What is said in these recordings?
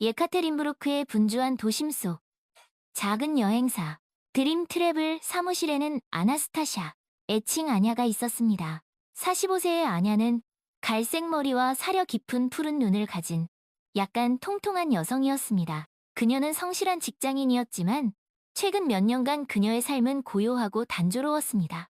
예카테린부르크의 분주한 도심 속 작은 여행사 드림 트래블 사무실에는 아나스타샤, 애칭 아냐가 있었습니다. 45세의 아냐는 갈색 머리와 사려 깊은 푸른 눈을 가진 약간 통통한 여성이었습니다. 그녀는 성실한 직장인이었지만 최근 몇 년간 그녀의 삶은 고요하고 단조로웠습니다.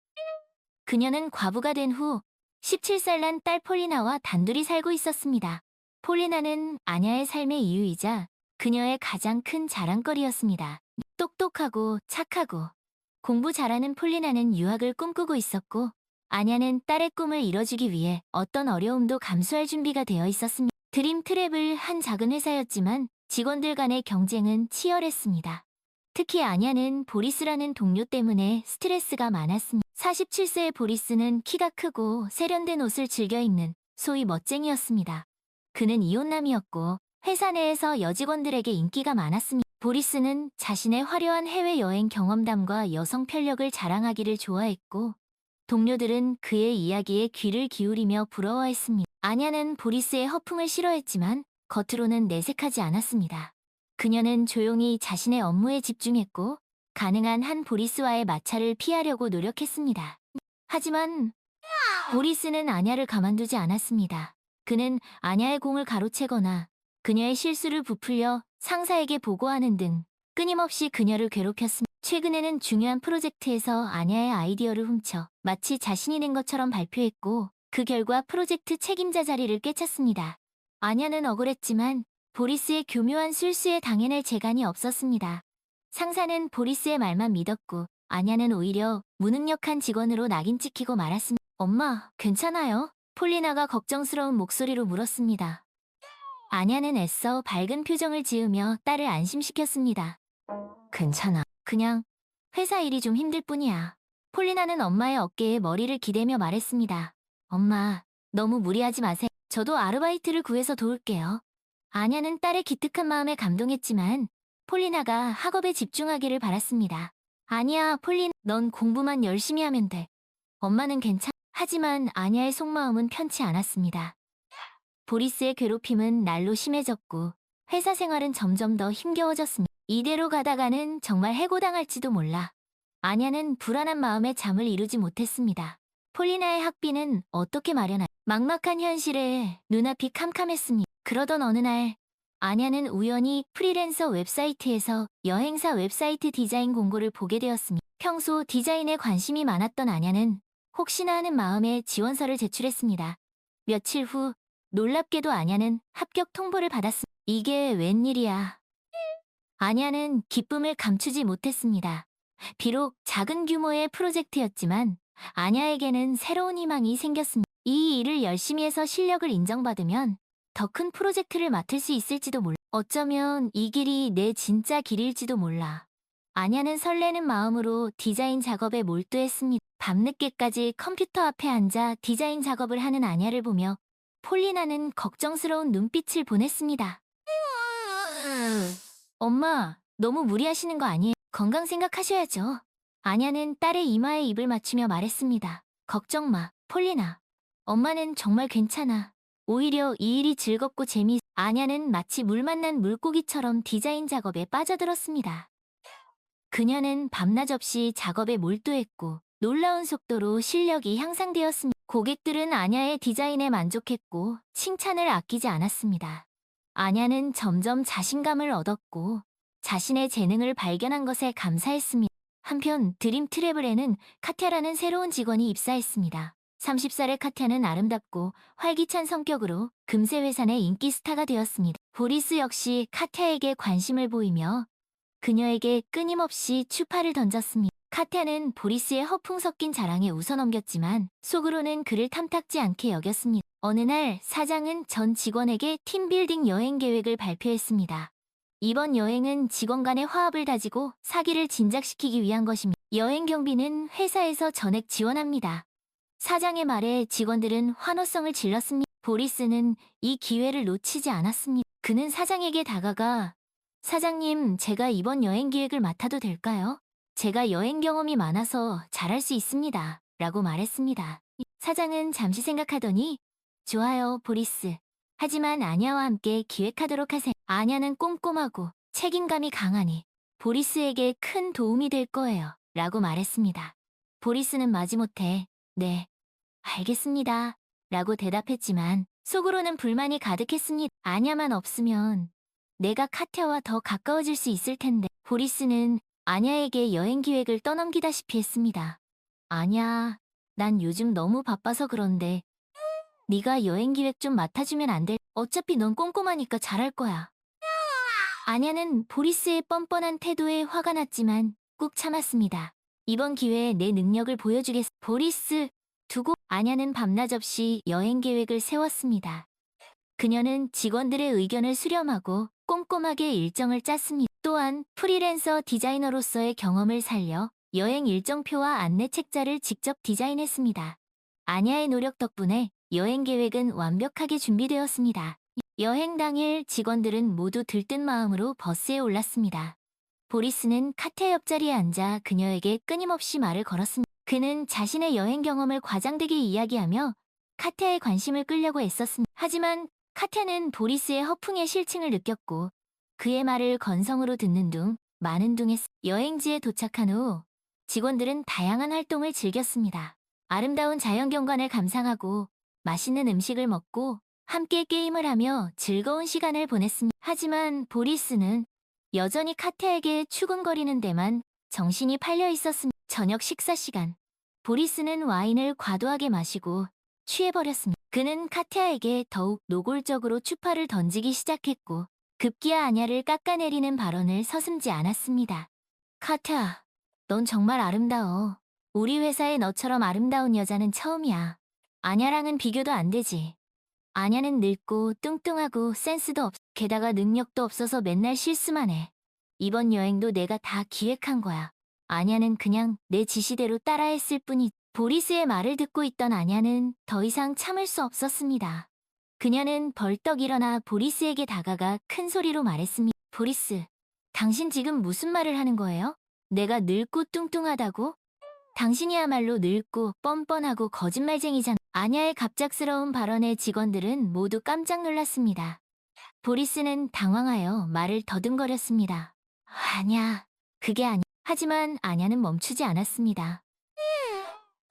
그녀는 과부가 된 후 17살 난 딸 폴리나와 단둘이 살고 있었습니다. 폴리나는 아냐의 삶의 이유이자 그녀의 가장 큰 자랑거리였습니다. 똑똑하고 착하고 공부 잘하는 폴리나는 유학을 꿈꾸고 있었고 아냐는 딸의 꿈을 이뤄주기 위해 어떤 어려움도 감수할 준비가 되어 있었습니다. 드림 트랩을 한 작은 회사였지만 직원들 간의 경쟁은 치열했습니다. 특히 아냐는 보리스라는 동료 때문에 스트레스가 많았습니다. 47세의 보리스는 키가 크고 세련된 옷을 즐겨 입는 소위 멋쟁이였습니다. 그는 이혼남이었고 회사 내에서 여직원들에게 인기가 많았습니다. 보리스는 자신의 화려한 해외여행 경험담과 여성 편력을 자랑하기를 좋아했고 동료들은 그의 이야기에 귀를 기울이며 부러워했습니다. 아냐는 보리스의 허풍을 싫어했지만 겉으로는 내색하지 않았습니다. 그녀는 조용히 자신의 업무에 집중했고 가능한 한 보리스와의 마찰을 피하려고 노력했습니다. 하지만 보리스는 아냐를 가만두지 않았습니다. 그는 아냐의 공을 가로채거나 그녀의 실수를 부풀려 상사에게 보고하는 등 끊임없이 그녀를 괴롭혔습니다. 최근에는 중요한 프로젝트에서 아냐의 아이디어를 훔쳐 마치 자신이 낸 것처럼 발표했고 그 결과 프로젝트 책임자 자리를 꿰찼습니다. 아냐는 억울했지만 보리스의 교묘한 술수에 당해낼 재간이 없었습니다. 상사는 보리스의 말만 믿었고 아냐는 오히려 무능력한 직원으로 낙인 찍히고 말았습니다. 엄마, 괜찮아요? 폴리나가 걱정스러운 목소리로 물었습니다. 아냐는 애써 밝은 표정을 지으며 딸을 안심시켰습니다. 괜찮아. 그냥 회사 일이 좀 힘들 뿐이야. 폴리나는 엄마의 어깨에 머리를 기대며 말했습니다. 엄마, 너무 무리하지 마세요. 저도 아르바이트를 구해서 도울게요. 아냐는 딸의 기특한 마음에 감동했지만 폴리나가 학업에 집중하기를 바랐습니다. 아니야, 폴린, 넌 공부만 열심히 하면 돼. 엄마는 괜찮. 하지만 아냐의 속마음은 편치 않았습니다. 보리스의 괴롭힘은 날로 심해졌고 회사 생활은 점점 더 힘겨워졌습니다. 이대로 가다가는 정말 해고당할지도 몰라. 아냐는 불안한 마음에 잠을 이루지 못했습니다. 폴리나의 학비는 어떻게 마련할? 막막한 현실에 눈앞이 캄캄했습니다. 그러던 어느 날 아냐는 우연히 프리랜서 웹사이트에서 여행사 웹사이트 디자인 공고를 보게 되었습니다. 평소 디자인에 관심이 많았던 아냐는 혹시나 하는 마음에 지원서를 제출했습니다. 며칠 후 놀랍게도 아냐는 합격 통보를 받았습니다. 이게 웬일이야. 아냐는 기쁨을 감추지 못했습니다. 비록 작은 규모의 프로젝트였지만 아냐에게는 새로운 희망이 생겼습니다. 이 일을 열심히 해서 실력을 인정받으면 더 큰 프로젝트를 맡을 수 있을지도 몰라. 어쩌면 이 길이 내 진짜 길일지도 몰라. 아냐는 설레는 마음으로 디자인 작업에 몰두했습니다. 밤늦게까지 컴퓨터 앞에 앉아 디자인 작업을 하는 아냐를 보며 폴리나는 걱정스러운 눈빛을 보냈습니다. 엄마, 너무 무리하시는 거 아니에요? 건강 생각하셔야죠. 아냐는 딸의 이마에 입을 맞추며 말했습니다. 걱정 마, 폴리나. 엄마는 정말 괜찮아. 오히려 이 일이 즐겁고 재미, 아냐는 마치 물 만난 물고기처럼 디자인 작업에 빠져들었습니다. 그녀는 밤낮 없이 작업에 몰두했고 놀라운 속도로 실력이 향상되었습니다. 고객들은 아냐의 디자인에 만족했고 칭찬을 아끼지 않았습니다. 아냐는 점점 자신감을 얻었고 자신의 재능을 발견한 것에 감사했습니다. 한편 드림 트래블에는 카티아라는 새로운 직원이 입사했습니다. 30살의 카티아는 아름답고 활기찬 성격으로 금세 회사의 인기 스타가 되었습니다. 보리스 역시 카티아에게 관심을 보이며 그녀에게 끊임없이 추파를 던졌습니다. 카티아는 보리스의 허풍 섞인 자랑에 웃어넘겼지만 속으로는 그를 탐탁지 않게 여겼습니다. 어느 날 사장은 전 직원에게 팀빌딩 여행 계획을 발표했습니다. 이번 여행은 직원 간의 화합을 다지고 사기를 진작시키기 위한 것입니다. 여행 경비는 회사에서 전액 지원합니다. 사장의 말에 직원들은 환호성을 질렀습니다. 보리스는 이 기회를 놓치지 않았습니다. 그는 사장에게 다가가 사장님, 제가 이번 여행 기획을 맡아도 될까요? 제가 여행 경험이 많아서 잘할 수 있습니다. 라고 말했습니다. 사장은 잠시 생각하더니 좋아요, 보리스. 하지만 아냐와 함께 기획하도록 하세요. 아냐는 꼼꼼하고 책임감이 강하니 보리스에게 큰 도움이 될 거예요. 라고 말했습니다. 보리스는 마지못해 네, 알겠습니다. 라고 대답했지만 속으로는 불만이 가득했습니다. 아냐만 없으면 내가 카테와 더 가까워질 수 있을 텐데 보리스는 아냐에게 여행 기획을 떠넘기다시피 했습니다. 아냐, 난 요즘 너무 바빠서 그런데 네가 여행 기획 좀 맡아주면 안 돼? 어차피 넌 꼼꼼하니까 잘할 거야. 아냐는 보리스의 뻔뻔한 태도에 화가 났지만 꾹 참았습니다. 이번 기회에 내 능력을 보여주겠. 보리스, 두고 아냐는 밤낮 없이 여행 계획을 세웠습니다. 그녀는 직원들의 의견을 수렴하고 꼼꼼하게 일정을 짰습니다. 또한 프리랜서 디자이너로서의 경험을 살려 여행 일정표와 안내 책자를 직접 디자인했습니다. 아냐의 노력 덕분에 여행 계획은 완벽하게 준비되었습니다. 여행 당일 직원들은 모두 들뜬 마음으로 버스에 올랐습니다. 보리스는 카테 옆자리에 앉아 그녀에게 끊임없이 말을 걸었습니다. 그는 자신의 여행 경험을 과장되게 이야기하며 카테에 관심을 끌려고 애썼습니다. 하지만 카테는 보리스의 허풍의 실층을 느꼈고 그의 말을 건성으로 듣는 둥 많은 둥했 여행지에 도착한 후 직원들은 다양한 활동을 즐겼습니다. 아름다운 자연경관을 감상하고 맛있는 음식을 먹고 함께 게임을 하며 즐거운 시간을 보냈습니다. 하지만 보리스는 여전히 카테에게 추근거리는 데만 정신이 팔려 있었습니다. 저녁 식사 시간. 보리스는 와인을 과도하게 마시고 취해버렸습니다. 그는 카테아에게 더욱 노골적으로 추파를 던지기 시작했고 급기야 아냐를 깎아내리는 발언을 서슴지 않았습니다. 카테아, 넌 정말 아름다워. 우리 회사에 너처럼 아름다운 여자는 처음이야. 아냐랑은 비교도 안 되지. 아냐는 늙고 뚱뚱하고 센스도 없, 게다가 능력도 없어서 맨날 실수만 해. 이번 여행도 내가 다 기획한 거야. 아냐는 그냥 내 지시대로 따라했을 뿐이 보리스의 말을 듣고 있던 아냐는 더 이상 참을 수 없었습니다. 그녀는 벌떡 일어나 보리스에게 다가가 큰 소리로 말했습니다. 보리스, 당신 지금 무슨 말을 하는 거예요? 내가 늙고 뚱뚱하다고? 당신이야말로 늙고 뻔뻔하고 거짓말쟁이잖아. 아냐의 갑작스러운 발언에 직원들은 모두 깜짝 놀랐습니다. 보리스는 당황하여 말을 더듬거렸습니다. 아냐, 그게 아니. 하지만 아냐는 멈추지 않았습니다.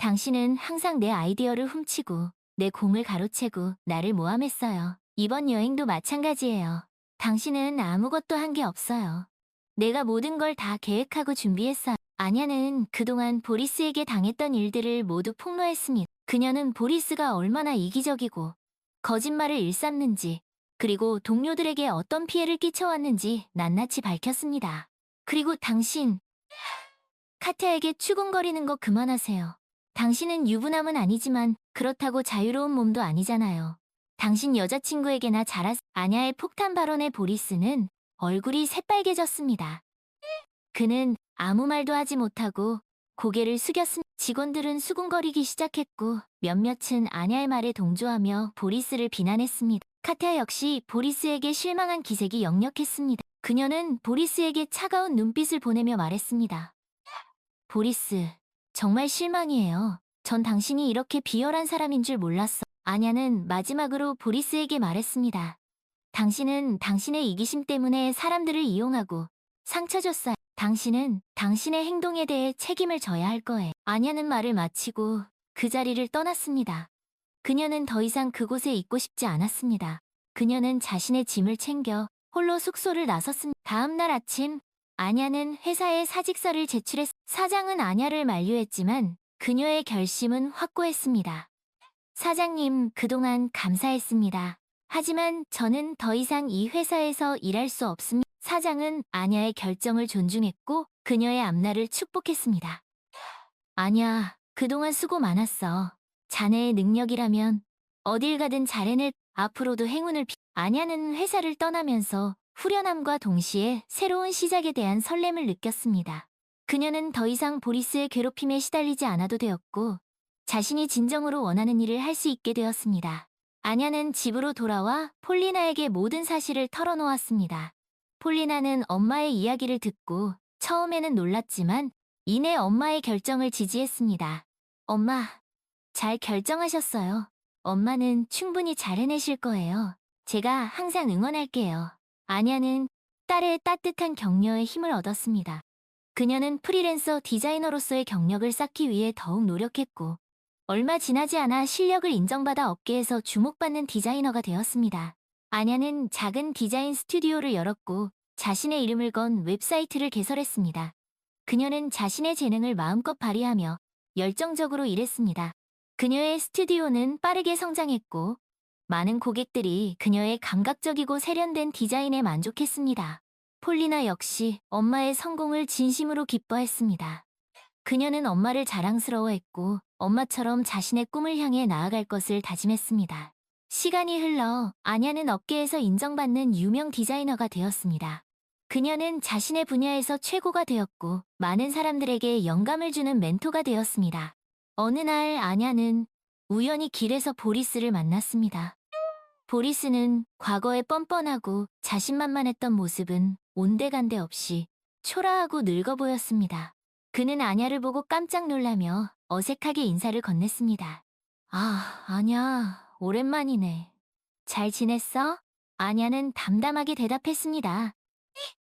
당신은 항상 내 아이디어를 훔치고 내 공을 가로채고 나를 모함했어요. 이번 여행도 마찬가지예요. 당신은 아무것도 한 게 없어요. 내가 모든 걸 다 계획하고 준비했어요. 아냐는 그동안 보리스에게 당했던 일들을 모두 폭로했습니다. 그녀는 보리스가 얼마나 이기적이고 거짓말을 일삼는지 그리고 동료들에게 어떤 피해를 끼쳐왔는지 낱낱이 밝혔습니다. 그리고 당신, 카테에게 추궁거리는 거 그만하세요. 당신은 유부남은 아니지만 그렇다고 자유로운 몸도 아니잖아요. 당신 여자친구에게나 잘하... 아냐의 폭탄 발언에 보리스는 얼굴이 새빨개졌습니다. 그는 아무 말도 하지 못하고 고개를 숙였습니다. 직원들은 수군거리기 시작했고 몇몇은 아냐의 말에 동조하며 보리스를 비난했습니다. 카테아 역시 보리스에게 실망한 기색이 역력했습니다. 그녀는 보리스에게 차가운 눈빛을 보내며 말했습니다. 보리스, 정말 실망이에요. 전 당신이 이렇게 비열한 사람인 줄 몰랐어. 아냐는 마지막으로 보리스에게 말했습니다. 당신은 당신의 이기심 때문에 사람들을 이용하고 상처 줬어요. 당신은 당신의 행동에 대해 책임을 져야 할 거예요. 아냐는 말을 마치고 그 자리를 떠났습니다. 그녀는 더 이상 그곳에 있고 싶지 않았습니다. 그녀는 자신의 짐을 챙겨 홀로 숙소를 나섰습니다. 다음 날 아침 아냐는 회사에 사직서를 제출했 사장은 아냐를 만류했지만 그녀의 결심은 확고했습니다. 사장님, 그동안 감사했습니다. 하지만 저는 더 이상 이 회사에서 일할 수 없습니다. 사장은 아냐의 결정을 존중했고 그녀의 앞날을 축복했습니다. 아냐, 그동안 수고 많았어. 자네의 능력이라면 어딜 가든 잘해낼 앞으로도 행운을 비... 아냐는 회사를 떠나면서 후련함과 동시에 새로운 시작에 대한 설렘을 느꼈습니다. 그녀는 더 이상 보리스의 괴롭힘에 시달리지 않아도 되었고 자신이 진정으로 원하는 일을 할 수 있게 되었습니다. 아냐는 집으로 돌아와 폴리나에게 모든 사실을 털어놓았습니다. 폴리나는 엄마의 이야기를 듣고 처음에는 놀랐지만 이내 엄마의 결정을 지지했습니다. 엄마, 잘 결정하셨어요. 엄마는 충분히 잘 해내실 거예요. 제가 항상 응원할게요. 아냐는 딸의 따뜻한 격려에 힘을 얻었습니다. 그녀는 프리랜서 디자이너로서의 경력을 쌓기 위해 더욱 노력했고, 얼마 지나지 않아 실력을 인정받아 업계에서 주목받는 디자이너가 되었습니다. 아냐는 작은 디자인 스튜디오를 열었고, 자신의 이름을 건 웹사이트를 개설했습니다. 그녀는 자신의 재능을 마음껏 발휘하며 열정적으로 일했습니다. 그녀의 스튜디오는 빠르게 성장했고, 많은 고객들이 그녀의 감각적이고 세련된 디자인에 만족했습니다. 폴리나 역시 엄마의 성공을 진심으로 기뻐했습니다. 그녀는 엄마를 자랑스러워했고 엄마처럼 자신의 꿈을 향해 나아갈 것을 다짐했습니다. 시간이 흘러 아냐는 업계에서 인정받는 유명 디자이너가 되었습니다. 그녀는 자신의 분야에서 최고가 되었고 많은 사람들에게 영감을 주는 멘토가 되었습니다. 어느 날 아냐는 우연히 길에서 보리스를 만났습니다. 보리스는 과거에 뻔뻔하고 자신만만했던 모습은 온데간데 없이 초라하고 늙어 보였습니다. 그는 아냐를 보고 깜짝 놀라며 어색하게 인사를 건넸습니다. 아, 아냐, 오랜만이네. 잘 지냈어? 아냐는 담담하게 대답했습니다.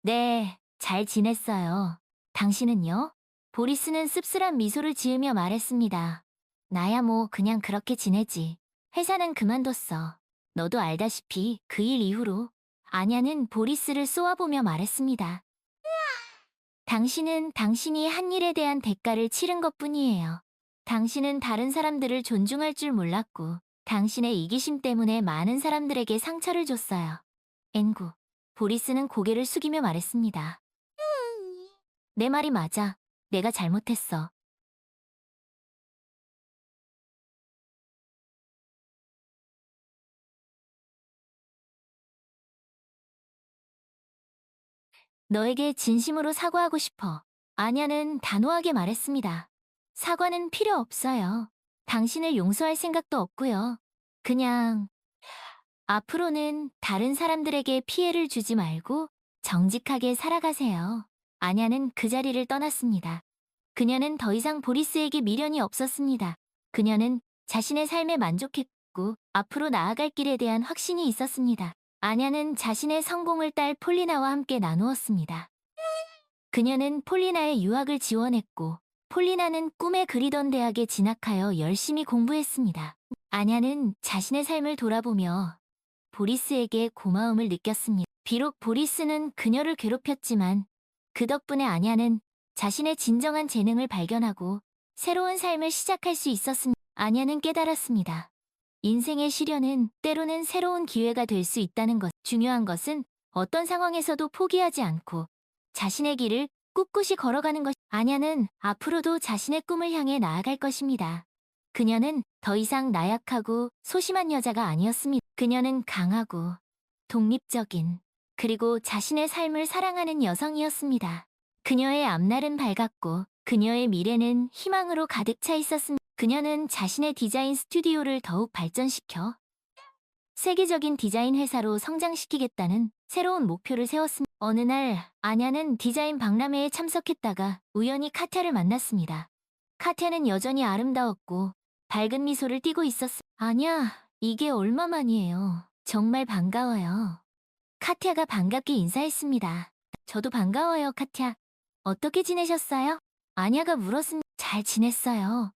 네, 잘 지냈어요. 당신은요? 보리스는 씁쓸한 미소를 지으며 말했습니다. 나야 뭐 그냥 그렇게 지내지. 회사는 그만뒀어. 너도 알다시피 그 일 이후로 아냐는 보리스를 쏘아보며 말했습니다. 당신은 당신이 한 일에 대한 대가를 치른 것 뿐이에요. 당신은 다른 사람들을 존중할 줄 몰랐고, 당신의 이기심 때문에 많은 사람들에게 상처를 줬어요. 앵구, 보리스는 고개를 숙이며 말했습니다. 내 말이 맞아. 내가 잘못했어. 너에게 진심으로 사과하고 싶어. 아냐는 단호하게 말했습니다. 사과는 필요 없어요. 당신을 용서할 생각도 없고요. 그냥 앞으로는 다른 사람들에게 피해를 주지 말고 정직하게 살아가세요. 아냐는 그 자리를 떠났습니다. 그녀는 더 이상 보리스에게 미련이 없었습니다. 그녀는 자신의 삶에 만족했고 앞으로 나아갈 길에 대한 확신이 있었습니다. 아냐는 자신의 성공을 딸 폴리나와 함께 나누었습니다. 그녀는 폴리나의 유학을 지원했고 폴리나는 꿈에 그리던 대학에 진학하여 열심히 공부했습니다. 아냐는 자신의 삶을 돌아보며 보리스에게 고마움을 느꼈습니다. 비록 보리스는 그녀를 괴롭혔지만 그 덕분에 아냐는 자신의 진정한 재능을 발견하고 새로운 삶을 시작할 수 있었습니다. 아냐는 깨달았습니다. 인생의 시련은 때로는 새로운 기회가 될 수 있다는 것. 중요한 것은 어떤 상황에서도 포기하지 않고 자신의 길을 꿋꿋이 걸어가는 것. 아냐는 앞으로도 자신의 꿈을 향해 나아갈 것입니다. 그녀는 더 이상 나약하고 소심한 여자가 아니었습니다. 그녀는 강하고 독립적인 그리고 자신의 삶을 사랑하는 여성이었습니다. 그녀의 앞날은 밝았고 그녀의 미래는 희망으로 가득 차 있었습니다. 그녀는 자신의 디자인 스튜디오를 더욱 발전시켜 세계적인 디자인 회사로 성장시키겠다는 새로운 목표를 세웠습니다. 어느 날 아냐는 디자인 박람회에 참석했다가 우연히 카티아를 만났습니다. 카티아는 여전히 아름다웠고 밝은 미소를 띠고 있었습니다. 아냐, 이게 얼마만이에요. 정말 반가워요. 카티아가 반갑게 인사했습니다. 저도 반가워요, 카티아. 어떻게 지내셨어요? 아냐가 물었습니다. 잘 지냈어요.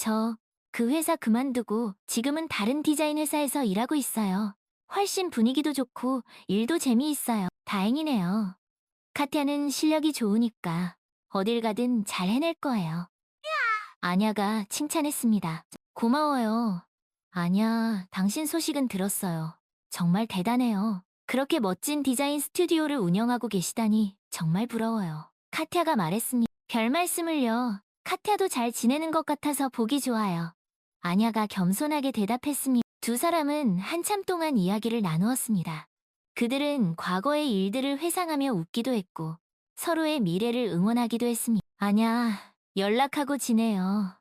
저 그 회사 그만두고 지금은 다른 디자인 회사에서 일하고 있어요. 훨씬 분위기도 좋고 일도 재미있어요. 다행이네요. 카티아는 실력이 좋으니까 어딜 가든 잘 해낼 거예요. 아냐가 칭찬했습니다. 고마워요. 아냐, 당신 소식은 들었어요. 정말 대단해요. 그렇게 멋진 디자인 스튜디오를 운영하고 계시다니 정말 부러워요. 카티아가 말했습니다. 별 말씀을요. 카티아도 잘 지내는 것 같아서 보기 좋아요. 아냐가 겸손하게 대답했습니다. 두 사람은 한참 동안 이야기를 나누었습니다. 그들은 과거의 일들을 회상하며 웃기도 했고 서로의 미래를 응원하기도 했습니다. 아냐, 연락하고 지내요.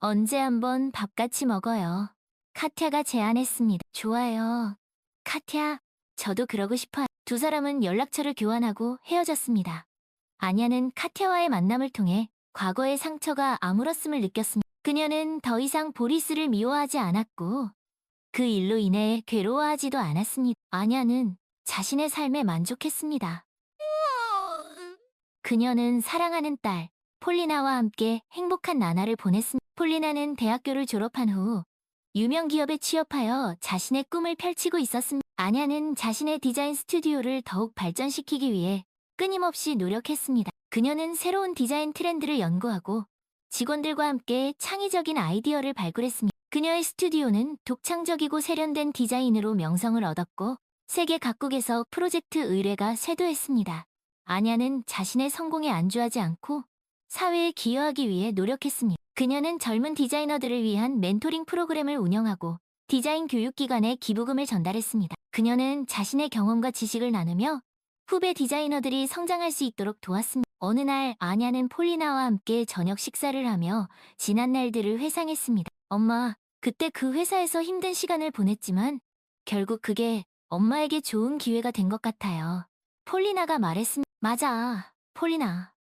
언제 한번 밥 같이 먹어요. 카티아가 제안했습니다. 좋아요. 카티아, 저도 그러고 싶어요. 두 사람은 연락처를 교환하고 헤어졌습니다. 아냐는 카티아와의 만남을 통해 과거의 상처가 아물었음을 느꼈습니다. 그녀는 더 이상 보리스를 미워하지 않았고 그 일로 인해 괴로워하지도 않았습니다. 아냐는 자신의 삶에 만족했습니다. 그녀는 사랑하는 딸 폴리나와 함께 행복한 나날을 보냈습니다. 폴리나는 대학교를 졸업한 후 유명 기업에 취업하여 자신의 꿈을 펼치고 있었습니다. 아냐는 자신의 디자인 스튜디오를 더욱 발전시키기 위해 끊임없이 노력했습니다. 그녀는 새로운 디자인 트렌드를 연구하고 직원들과 함께 창의적인 아이디어를 발굴했습니다. 그녀의 스튜디오는 독창적이고 세련된 디자인으로 명성을 얻었고 세계 각국에서 프로젝트 의뢰가 쇄도했습니다. 아냐는 자신의 성공에 안주하지 않고 사회에 기여하기 위해 노력했습니다. 그녀는 젊은 디자이너들을 위한 멘토링 프로그램을 운영하고 디자인 교육기관에 기부금을 전달했습니다. 그녀는 자신의 경험과 지식을 나누며 후배 디자이너들이 성장할 수 있도록 도왔습니다. 어느 날 아냐는 폴리나와 함께 저녁 식사를 하며 지난 날들을 회상했습니다. 엄마, 그때 그 회사에서 힘든 시간을 보냈지만 결국 그게 엄마에게 좋은 기회가 된 것 같아요. 폴리나가 말했습니다. 맞아, 폴리나.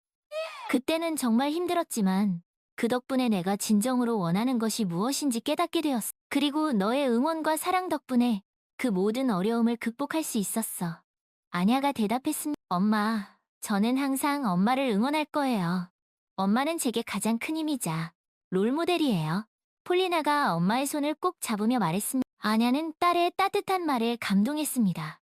그때는 정말 힘들었지만 그 덕분에 내가 진정으로 원하는 것이 무엇인지 깨닫게 되었어. 그리고 너의 응원과 사랑 덕분에 그 모든 어려움을 극복할 수 있었어. 아냐가 대답했습니다. 엄마, 저는 항상 엄마를 응원할 거예요. 엄마는 제게 가장 큰 힘이자 롤모델이에요. 폴리나가 엄마의 손을 꼭 잡으며 말했습니다. 아냐는 딸의 따뜻한 말에 감동했습니다.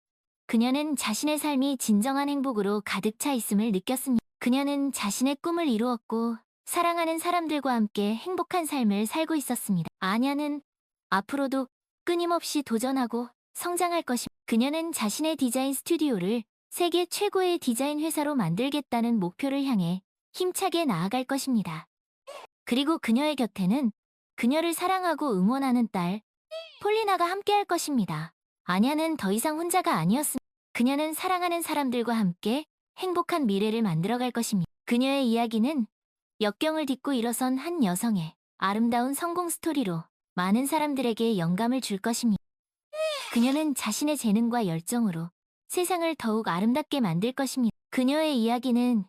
그녀는 자신의 삶이 진정한 행복으로 가득 차 있음을 느꼈습니다. 그녀는 자신의 꿈을 이루었고 사랑하는 사람들과 함께 행복한 삶을 살고 있었습니다. 아냐는 앞으로도 끊임없이 도전하고 성장할 것입니다. 그녀는 자신의 디자인 스튜디오를 세계 최고의 디자인 회사로 만들겠다는 목표를 향해 힘차게 나아갈 것입니다. 그리고 그녀의 곁에는 그녀를 사랑하고 응원하는 딸 폴리나가 함께할 것입니다. 아냐는 더 이상 혼자가 아니었습니다. 그녀는 사랑하는 사람들과 함께 행복한 미래를 만들어갈 것입니다. 그녀의 이야기는 역경을 딛고 일어선 한 여성의 아름다운 성공 스토리로 많은 사람들에게 영감을 줄 것입니다. 그녀는 자신의 재능과 열정으로 세상을 더욱 아름답게 만들 것입니다. 그녀의 이야기는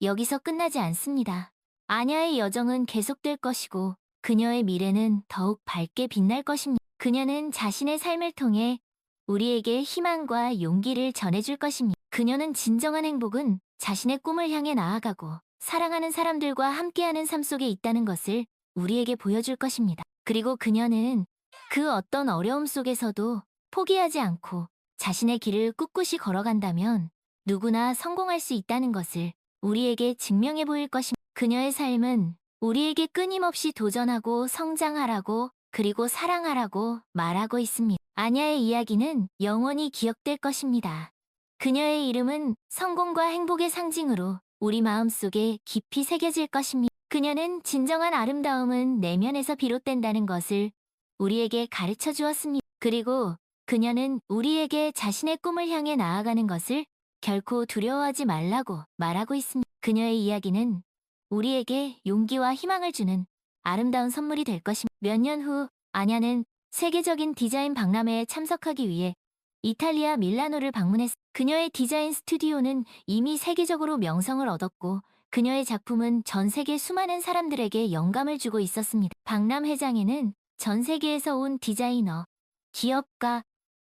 여기서 끝나지 않습니다. 아냐의 여정은 계속될 것이고 그녀의 미래는 더욱 밝게 빛날 것입니다. 그녀는 자신의 삶을 통해 우리에게 희망과 용기를 전해줄 것입니다. 그녀는 진정한 행복은 자신의 꿈을 향해 나아가고 사랑하는 사람들과 함께하는 삶 속에 있다는 것을 우리에게 보여줄 것입니다. 그리고 그녀는 그 어떤 어려움 속에서도 포기하지 않고 자신의 길을 꿋꿋이 걸어간다면 누구나 성공할 수 있다는 것을 우리에게 증명해 보일 것입니다. 그녀의 삶은 우리에게 끊임없이 도전하고 성장하라고 그리고 사랑하라고 말하고 있습니다. 아냐의 이야기는 영원히 기억될 것입니다. 그녀의 이름은 성공과 행복의 상징으로 우리 마음속에 깊이 새겨질 것입니다. 그녀는 진정한 아름다움은 내면에서 비롯된다는 것을 우리에게 가르쳐 주었습니다. 그리고 그녀는 우리에게 자신의 꿈을 향해 나아가는 것을 결코 두려워하지 말라고 말하고 있습니다. 그녀의 이야기는 우리에게 용기와 희망을 주는 아름다운 선물이 될 것입니다. 몇 년 후 아냐는 세계적인 디자인 박람회에 참석하기 위해 이탈리아 밀라노를 방문했. 그녀의 디자인 스튜디오는 이미 세계적으로 명성을 얻었고 그녀의 작품은 전 세계 수많은 사람들에게 영감을 주고 있었습니다. 박람회장에는 전 세계에서 온 디자이너, 기업가,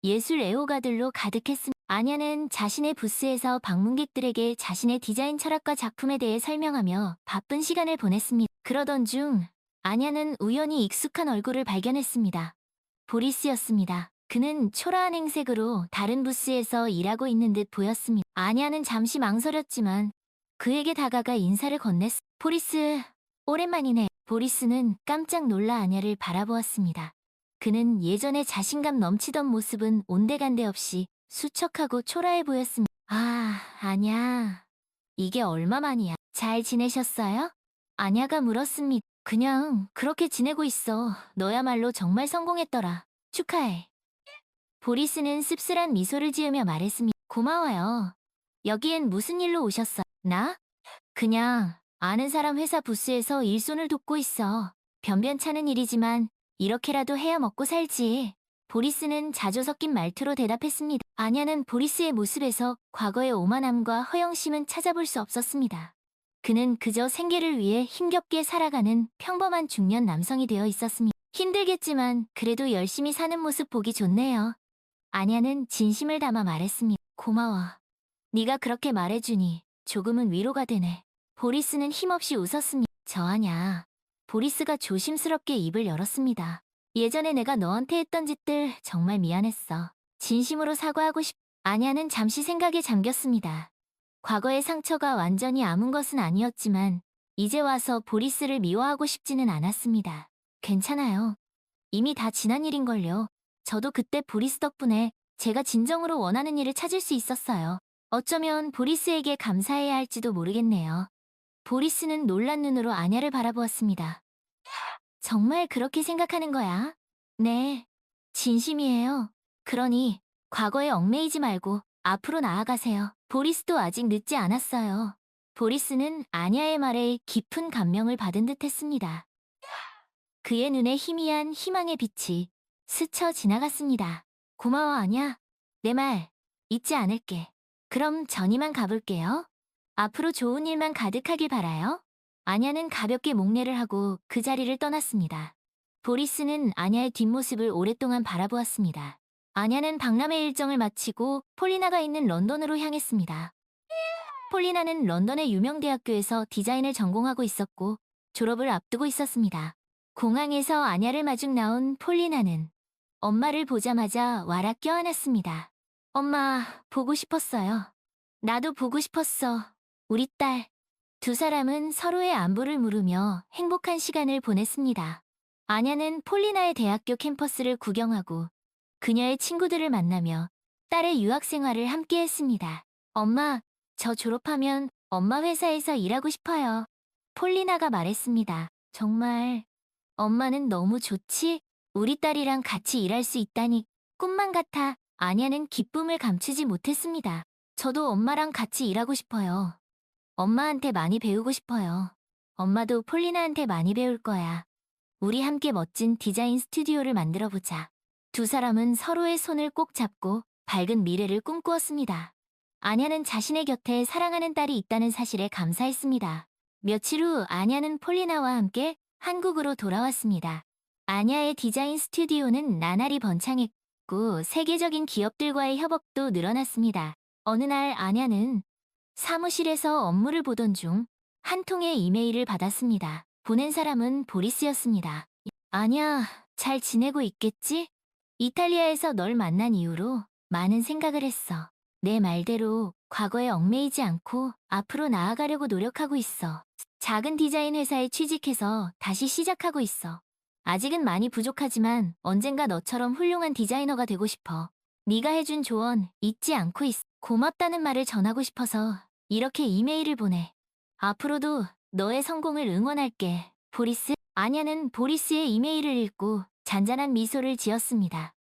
예술 애호가들로 가득했습니다. 아냐는 자신의 부스에서 방문객들에게 자신의 디자인 철학과 작품에 대해 설명하며 바쁜 시간을 보냈습니다. 그러던 중 아냐는 우연히 익숙한 얼굴을 발견했습니다. 보리스였습니다. 그는 초라한 행색으로 다른 부스에서 일하고 있는 듯 보였습니다. 아냐는 잠시 망설였지만 그에게 다가가 인사를 건넸습니다. 보리스, 오랜만이네. 보리스는 깜짝 놀라 아냐를 바라보았습니다. 그는 예전에 자신감 넘치던 모습은 온데간데 없이 수척하고 초라해 보였습니다. 아, 아냐. 이게 얼마만이야? 잘 지내셨어요? 아냐가 물었습니다. 그냥 그렇게 지내고 있어. 너야말로 정말 성공했더라. 축하해. 보리스는 씁쓸한 미소를 지으며 말했습니다. 고마워요. 여기엔 무슨 일로 오셨어? 나? 그냥 아는 사람 회사 부스에서 일손을 돕고 있어. 변변찮은 일이지만 이렇게라도 해야 먹고 살지. 보리스는 자주 섞인 말투로 대답했습니다. 아냐는 보리스의 모습에서 과거의 오만함과 허영심은 찾아볼 수 없었습니다. 그는 그저 생계를 위해 힘겹게 살아가는 평범한 중년 남성이 되어 있었습니다. 힘들겠지만 그래도 열심히 사는 모습 보기 좋네요. 아냐는 진심을 담아 말했습니다. 고마워. 네가 그렇게 말해주니 조금은 위로가 되네. 보리스는 힘없이 웃었습니다. 저 아냐. 보리스가 조심스럽게 입을 열었습니다. 예전에 내가 너한테 했던 짓들 정말 미안했어. 진심으로 사과하고 싶... 아냐는 잠시 생각에 잠겼습니다. 과거의 상처가 완전히 아문 것은 아니었지만 이제 와서 보리스를 미워하고 싶지는 않았습니다. 괜찮아요. 이미 다 지난 일인걸요. 저도 그때 보리스 덕분에 제가 진정으로 원하는 일을 찾을 수 있었어요. 어쩌면 보리스에게 감사해야 할지도 모르겠네요. 보리스는 놀란 눈으로 아냐를 바라보았습니다. 정말 그렇게 생각하는 거야? 네, 진심이에요. 그러니 과거에 얽매이지 말고 앞으로 나아가세요. 보리스도 아직 늦지 않았어요. 보리스는 아냐의 말에 깊은 감명을 받은 듯 했습니다. 그의 눈에 희미한 희망의 빛이 스쳐 지나갔습니다. 고마워, 아냐. 내 말 잊지 않을게. 그럼 전 이만 가볼게요. 앞으로 좋은 일만 가득하길 바라요. 아냐는 가볍게 목례를 하고 그 자리를 떠났습니다. 보리스는 아냐의 뒷모습을 오랫동안 바라보았습니다. 아냐는 박람회 일정을 마치고 폴리나가 있는 런던으로 향했습니다. 폴리나는 런던의 유명 대학교에서 디자인을 전공하고 있었고 졸업을 앞두고 있었습니다. 공항에서 아냐를 마중 나온 폴리나는 엄마를 보자마자 와락 껴안았습니다. 엄마, 보고 싶었어요. 나도 보고 싶었어. 우리 딸. 두 사람은 서로의 안부를 물으며 행복한 시간을 보냈습니다. 아냐는 폴리나의 대학교 캠퍼스를 구경하고 그녀의 친구들을 만나며 딸의 유학 생활을 함께 했습니다. 엄마, 저 졸업하면 엄마 회사에서 일하고 싶어요. 폴리나가 말했습니다. 정말 엄마는 너무 좋지? 우리 딸이랑 같이 일할 수 있다니 꿈만 같아. 아냐는 기쁨을 감추지 못했습니다. 저도 엄마랑 같이 일하고 싶어요. 엄마한테 많이 배우고 싶어요. 엄마도 폴리나한테 많이 배울 거야. 우리 함께 멋진 디자인 스튜디오를 만들어 보자. 두 사람은 서로의 손을 꼭 잡고 밝은 미래를 꿈꾸었습니다. 아냐는 자신의 곁에 사랑하는 딸이 있다는 사실에 감사했습니다. 며칠 후 아냐는 폴리나와 함께 한국으로 돌아왔습니다. 아냐의 디자인 스튜디오는 나날이 번창했고 세계적인 기업들과의 협업도 늘어났습니다. 어느 날 아냐는 사무실에서 업무를 보던 중 한 통의 이메일을 받았습니다. 보낸 사람은 보리스였습니다. 아냐, 잘 지내고 있겠지? 이탈리아에서 널 만난 이후로 많은 생각을 했어. 내 말대로 과거에 얽매이지 않고 앞으로 나아가려고 노력하고 있어. 작은 디자인 회사에 취직해서 다시 시작하고 있어. 아직은 많이 부족하지만 언젠가 너처럼 훌륭한 디자이너가 되고 싶어. 네가 해준 조언 잊지 않고 있어. 고맙다는 말을 전하고 싶어서 이렇게 이메일을 보내. 앞으로도 너의 성공을 응원할게. 보리스? 아냐는 보리스의 이메일을 읽고 잔잔한 미소를 지었습니다.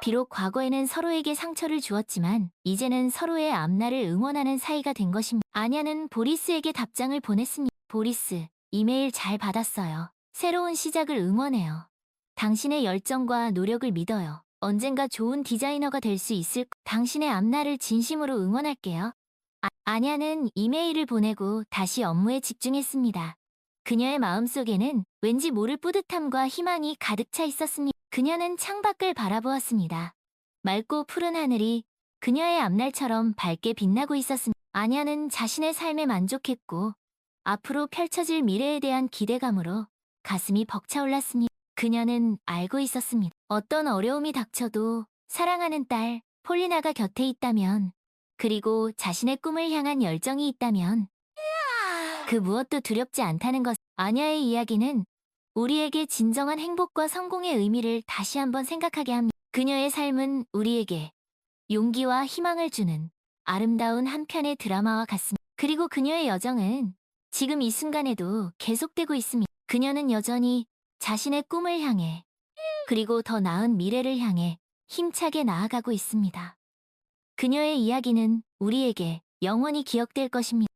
비록 과거에는 서로에게 상처를 주었지만 이제는 서로의 앞날을 응원하는 사이가 된 것입니다. 아냐는 보리스에게 답장을 보냈습니다. 보리스, 이메일 잘 받았어요. 새로운 시작을 응원해요. 당신의 열정과 노력을 믿어요. 언젠가 좋은 디자이너가 될 수 있을 거- 당신의 앞날을 진심으로 응원할게요. 아, 아냐는 이메일을 보내고 다시 업무에 집중했습니다. 그녀의 마음속에는 왠지 모를 뿌듯함과 희망이 가득 차 있었습니다. 그녀는 창밖을 바라보았습니다. 맑고 푸른 하늘이 그녀의 앞날처럼 밝게 빛나고 있었습니다. 아냐는 자신의 삶에 만족했고 앞으로 펼쳐질 미래에 대한 기대감으로 가슴이 벅차올랐습니다. 그녀는 알고 있었습니다. 어떤 어려움이 닥쳐도 사랑하는 딸 폴리나가 곁에 있다면 그리고 자신의 꿈을 향한 열정이 있다면 그 무엇도 두렵지 않다는 것. 아냐의 이야기는 우리에게 진정한 행복과 성공의 의미를 다시 한번 생각하게 합니다. 그녀의 삶은 우리에게 용기와 희망을 주는 아름다운 한 편의 드라마와 같습니다. 그리고 그녀의 여정은 지금 이 순간에도 계속되고 있습니다. 그녀는 여전히 자신의 꿈을 향해 그리고 더 나은 미래를 향해 힘차게 나아가고 있습니다. 그녀의 이야기는 우리에게 영원히 기억될 것입니다.